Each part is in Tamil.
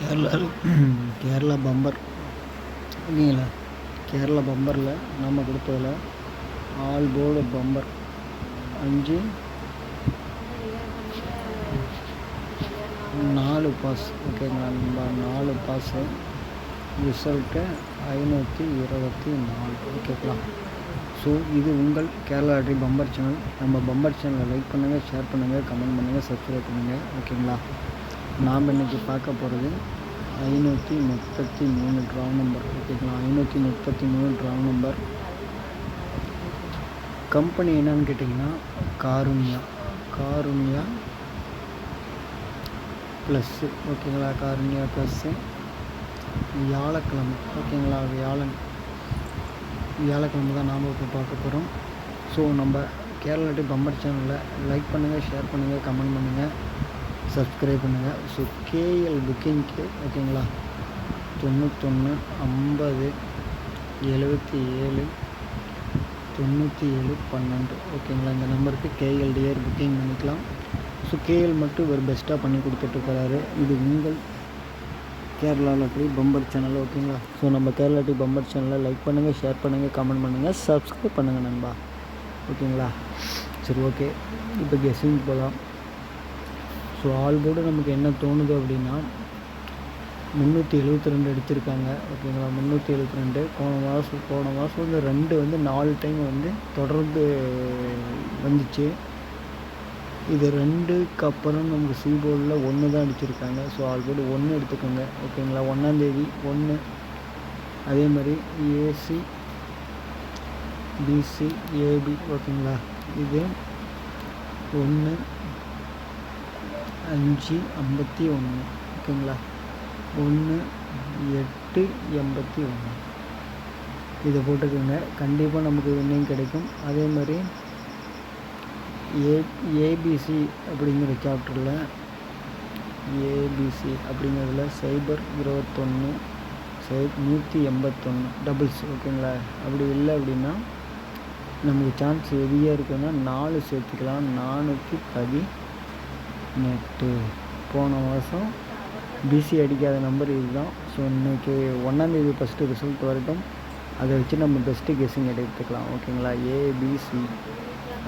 கேரளாவில் கேரளா பம்பர் இல்லைங்களா கேரளா பம்பரில் நம்ம கொடுத்ததில் ஆல் போர்டு பம்பர் அஞ்சு நாலு பாஸ் ஓகேங்களா நம்ம நாலு பாஸு ரிசல்ட்டு ஐநூற்றி இருபத்தி நாலு. ஓகேங்களா ஸோ இது உங்கள் கேரளா ட்ரி பம்பர் சேனல் நம்ம பம்பர் சேனலை லைக் பண்ணுங்கள் ஷேர் பண்ணுங்கள் கமெண்ட் பண்ணுங்கள் சப்ஸ்கிரைப் பண்ணுங்கள் ஓகேங்களா நாம் இன்றைக்கி பார்க்க போகிறது ஐநூற்றி முப்பத்தி மூணு ட்ரா நம்பர் ஓகேங்களா ஐநூற்றி முப்பத்தி மூணு ட்ரா நம்பர் கம்பெனி என்னன்னு கேட்டிங்கன்னா காருண்யா காருண்யா ப்ளஸ்ஸு ஓகேங்களா காருண்யா ப்ளஸ்ஸு வியாழக்கிழமை. ஓகேங்களா வியாழன் வியாழக்கிழமை தான் நாம் இப்போ பார்க்க போகிறோம் ஸோ நம்ம கேரளா டி பம்பர் சேனலில் லைக் பண்ணுங்கள் ஷேர் பண்ணுங்கள் கமெண்ட் பண்ணுங்கள் சப்ஸ்கிரைப் பண்ணுங்கள் ஸோ கேஎல் புக்கிங்க்கு ஓகேங்களா தொண்ணூத்தொன்று ஐம்பது எழுபத்தி ஏழு தொண்ணூற்றி ஏழு பன்னெண்டு. ஓகேங்களா இந்த நம்பருக்கு கேஎல்டிஆர் புக்கிங் பண்ணிக்கலாம். ஸோ கேஎல் மட்டும் இவர் பெஸ்ட்டாக பண்ணி கொடுத்துட்ருக்கிறாரு. இது உங்கள் கேரளாவில் போய் பம்பர் சேனல் ஓகேங்களா ஸோ நம்ம கேரளா டி பம்பர் சேனலை லைக் பண்ணுங்கள் ஷேர் பண்ணுங்கள் கமெண்ட் பண்ணுங்கள் சப்ஸ்கிரைப் பண்ணுங்கள் நண்பா. ஓகேங்களா சரி ஓகே இப்போ கெஸ்ஸிங் போகலாம் ஸோ ஆல் போர்டு நமக்கு என்ன தோணுது அப்படின்னா முந்நூற்றி எழுபத்தி ரெண்டு அடிச்சிருக்காங்க. ஓகேங்களா? முந்நூற்றி எழுபத்தி ரெண்டு. போன மாதம் போன மாதம் வந்து ரெண்டு வந்து நாலு டைம் வந்து தொடர்ந்து வந்துச்சு. இது ரெண்டுக்கு அப்புறம் நமக்கு சி போர்டில் ஒன்று தான் அடிச்சிருக்காங்க. ஸோ ஆல் போர்டு ஒன்று எடுத்துக்கோங்க. ஓகேங்களா? ஒன்றாந்தேதி ஒன்று அதே மாதிரி ஏசி பிசி ஏபி ஓகேங்களா? இது ஒன்று அஞ்சு ஐம்பத்தி ஒன்று. ஓகேங்களா? ஒன்று எட்டு எண்பத்தி ஒன்று. இதை போட்டுக்கோங்க. கண்டிப்பாக நமக்கு வின்னிங் கிடைக்கும். அதே மாதிரி ஏ ஏபிசி அப்படிங்கிற சாப்டரில் ஏபிசி அப்படிங்கிறதுல சைபர் இருபத்தொன்று சை நூற்றி எண்பத்தொன்று டபுள்ஸ் ஓகேங்களா? அப்படி இல்லை அப்படின்னா நமக்கு சான்ஸ் ஹெவியாக இருக்குன்னா நாலு சேர்த்துக்கலாம். நானூற்றி பதி நெட்டு போன மாதம் பிசி அடிக்காத நம்பர் இதுதான். ஸோ இன்றைக்கி ஒன்றாந்தேதி ஃபஸ்ட்டு ரிசல்ட் வரட்டும். அதை வச்சு நம்ம பெஸ்ட்டு கெஸ்ஸிங் எடுத்துக்கலாம். ஓகேங்களா ஏபிசி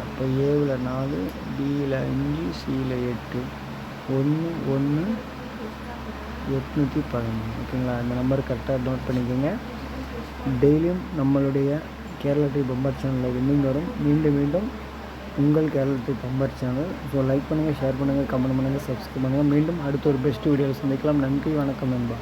அப்போ ஏவில் நாலு பியில் அஞ்சு சியில் எட்டு. ஒன்று ஒன்று எட்நூற்றி பதினொன்று ஓகேங்களா இந்த நம்பர் கரெக்டாக நோட் பண்ணிக்கோங்க. டெய்லியும் நம்மளுடைய கேரளா டி பம்பர் சேனலில் வின்னிங் வரும். மீண்டும் மீண்டும் உங்கள் கேரளத்தை பம்பர் சேனல். ஸோ லைக் பண்ணுங்கள் ஷேர் பண்ணுங்கள் கமெண்ட் பண்ணுங்கள் சப்ஸ்கிரைப் பண்ணுங்கள் மீண்டும் அடுத்த ஒரு பெஸ்ட் வீடியோவில் சந்திக்கலாம். நன்றி வணக்கம் நண்பா.